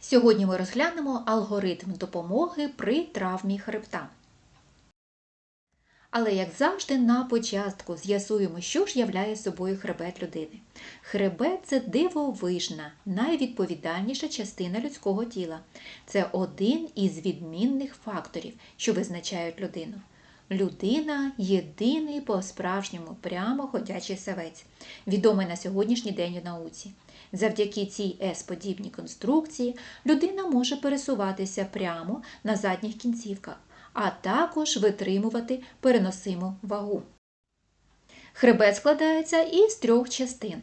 Сьогодні ми розглянемо алгоритм допомоги при травмі хребта. Але, як завжди, на початку з'ясуємо, що ж являє собою хребет людини. Хребет це дивовижна, найвідповідальніша частина людського тіла. Це один із відмінних факторів, що визначають людину. Людина єдиний по-справжньому прямо ходячий савець, відомий на сьогоднішній день у науці. Завдяки цій С-подібній конструкції людина може пересуватися прямо на задніх кінцівках, а також витримувати переносиму вагу. Хребет складається із трьох частин: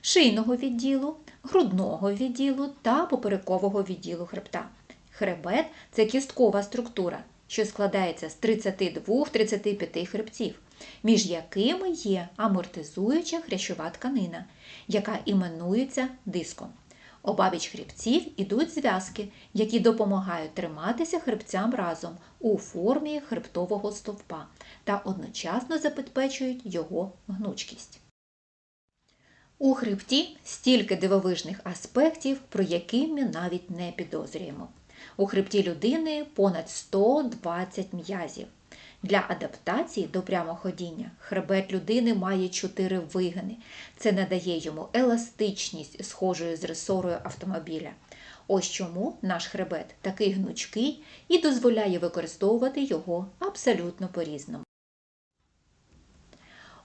шийного відділу, грудного відділу та поперекового відділу хребта. Хребет це кісткова структура, що складається з 32-35 хребців, між якими є амортизуюча хрящова тканина, яка іменується диском. Обабіч хребців ідуть зв'язки, які допомагають триматися хребцям разом у формі хребтового стовпа та одночасно забезпечують його гнучкість. У хребті стільки дивовижних аспектів, про які ми навіть не підозрюємо. У хребті людини понад 120 м'язів. Для адаптації до прямоходіння хребет людини має чотири вигини. Це надає йому еластичність, схожою з ресорою автомобіля. Ось чому наш хребет такий гнучкий і дозволяє використовувати його абсолютно по-різному.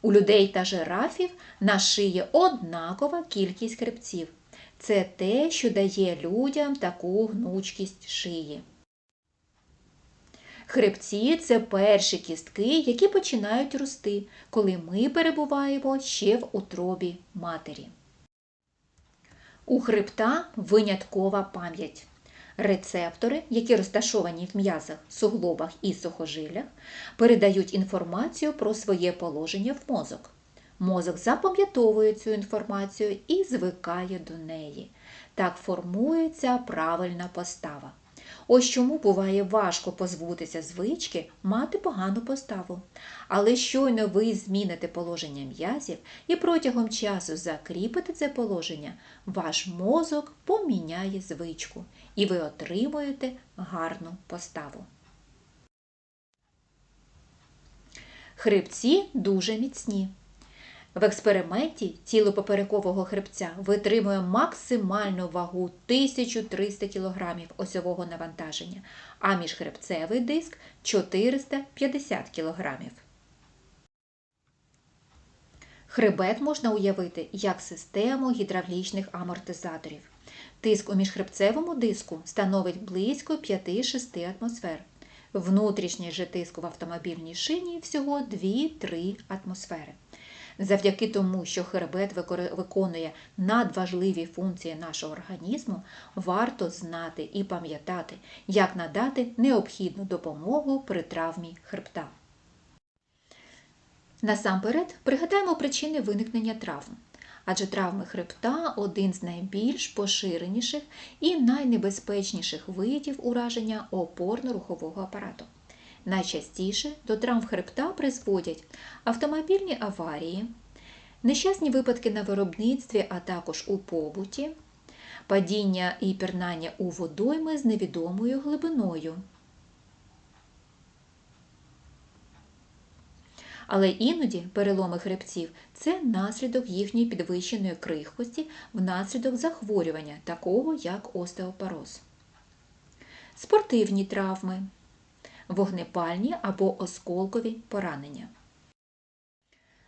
У людей та жирафів на шиї однакова кількість хребців. Це те, що дає людям таку гнучкість шиї. Хребці це перші кістки, які починають рости, коли ми перебуваємо ще в утробі матері. У хребта виняткова пам'ять. Рецептори, які розташовані в м'язах, суглобах і сухожилях, передають інформацію про своє положення в мозок. Мозок запам'ятовує цю інформацію і звикає до неї. Так формується правильна постава. Ось чому буває важко позбутися звички мати погану поставу. Але щойно ви зміните положення м'язів і протягом часу закріпите це положення, ваш мозок поміняє звичку і ви отримуєте гарну поставу. Хребці дуже міцні. В експерименті тіло поперекового хребця витримує максимальну вагу 1300 кг осьового навантаження, а міжхребцевий диск 450 кг. Хребет можна уявити як систему гідравлічних амортизаторів. Тиск у міжхребцевому диску становить близько 5-6 атмосфер. Внутрішній же тиск в автомобільній шині всього 2-3 атмосфери. Завдяки тому, що хребет виконує надважливі функції нашого організму, варто знати і пам'ятати, як надати необхідну допомогу при травмі хребта. Насамперед пригадаємо причини виникнення травм. Адже травми хребта один з найбільш поширеніших і найнебезпечніших видів ураження опорно-рухового апарату. Найчастіше до травм хребта призводять автомобільні аварії, нещасні випадки на виробництві, а також у побуті, падіння і пірнання у водойми з невідомою глибиною. Але іноді переломи хребців це наслідок їхньої підвищеної крихкості внаслідок захворювання, такого як остеопороз. Спортивні травми вогнепальні або осколкові поранення.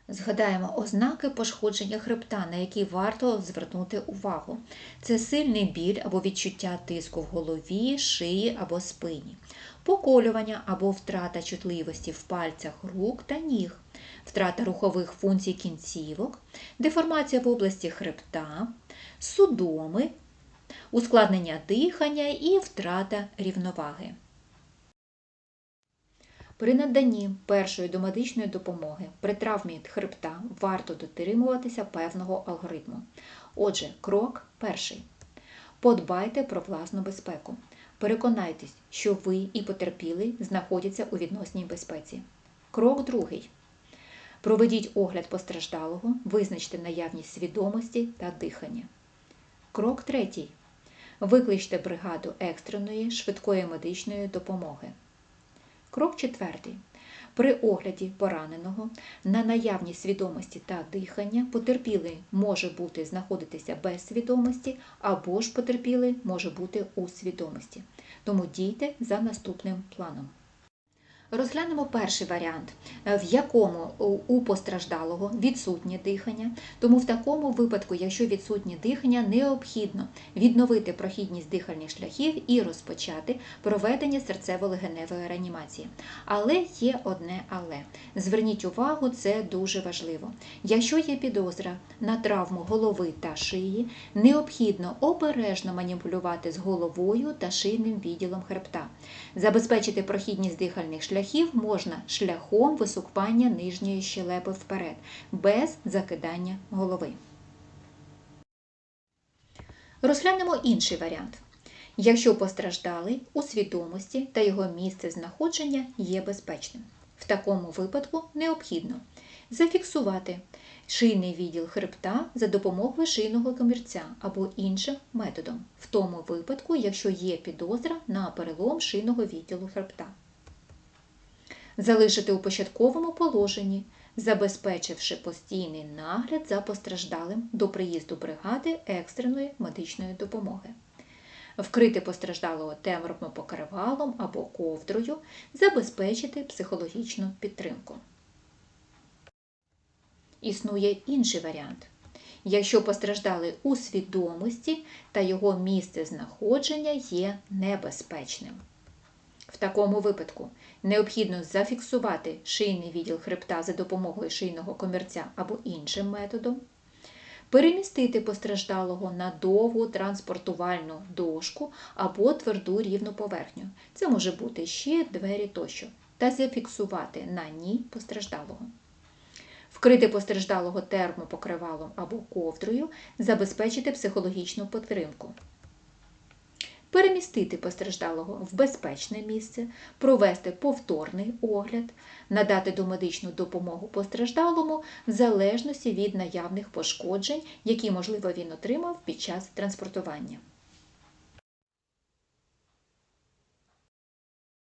Згадаємо ознаки пошкодження хребта, на які варто звернути увагу. Це сильний біль або відчуття тиску в голові, шиї або спині, поколювання або втрата чутливості в пальцях рук та ніг, втрата рухових функцій кінцівок, деформація в області хребта, судоми, ускладнення дихання і втрата рівноваги. При наданні першої домедичної допомоги при травмі хребта варто дотримуватися певного алгоритму. Отже, крок перший. Подбайте про власну безпеку. Переконайтесь, що ви і потерпілий знаходяться у відносній безпеці. Крок другий. Проведіть огляд постраждалого, визначте наявність свідомості та дихання. Крок третій. Викличте бригаду екстреної швидкої медичної допомоги. Крок четвертий. При огляді пораненого на наявність свідомості та дихання потерпілий може бути знаходитися без свідомості або ж потерпілий може бути у свідомості. Тому дійте за наступним планом. Розглянемо перший варіант, е, в якому у- у постраждалого відсутнє дихання. Тому в такому випадку, якщо відсутнє дихання, необхідно відновити прохідність дихальних шляхів і розпочати проведення серцево-легеневої реанімації. Але є одне але. Зверніть увагу, це дуже важливо. Якщо є підозра на травму голови та шиї, необхідно обережно маніпулювати з головою та шийним відділом хребта. Забезпечити прохідність дихальних шляхів можна шляхом висукування нижньої щелепи вперед, без закидання голови. Розглянемо інший варіант. Якщо постраждалий у свідомості та його місце знаходження є безпечним. В такому випадку необхідно зафіксувати шийний відділ хребта за допомогою шийного комірця або іншим методом, в тому випадку, якщо є підозра на перелом шийного відділу хребта. Залишити у початковому положенні, забезпечивши постійний нагляд за постраждалим до приїзду бригади екстреної медичної допомоги. Вкрити постраждалого термопокривалом або ковдрою, забезпечити психологічну підтримку. Існує інший варіант. Якщо постраждалий у свідомості та його місце знаходження є небезпечним. В такому випадку необхідно зафіксувати шийний відділ хребта за допомогою шийного комірця або іншим методом, перемістити постраждалого на довгу транспортувальну дошку або тверду рівну поверхню. Це може бути ще двері тощо, та зафіксувати на ній постраждалого. Вкрити постраждалого термопокривалом або ковдрою, забезпечити психологічну підтримку. Перемістити постраждалого в безпечне місце, провести повторний огляд, надати домедичну допомогу постраждалому в залежності від наявних пошкоджень, які, можливо, він отримав під час транспортування.